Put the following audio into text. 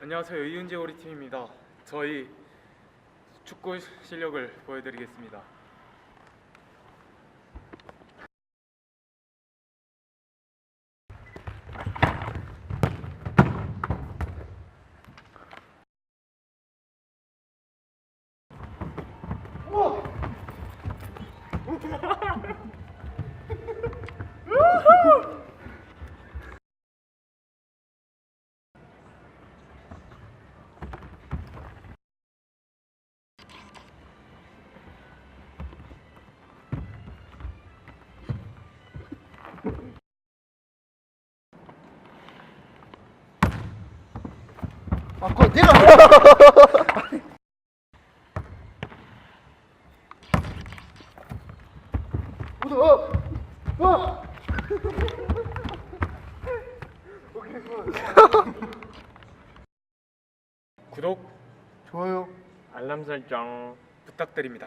안녕하세요 이은재 오리 팀입니다. 저희 축구 실력을 보여드리겠습니다. 아, 그거 내가 우도 어, 어. 구독, 좋아요. 알람 설정 부탁드립니다.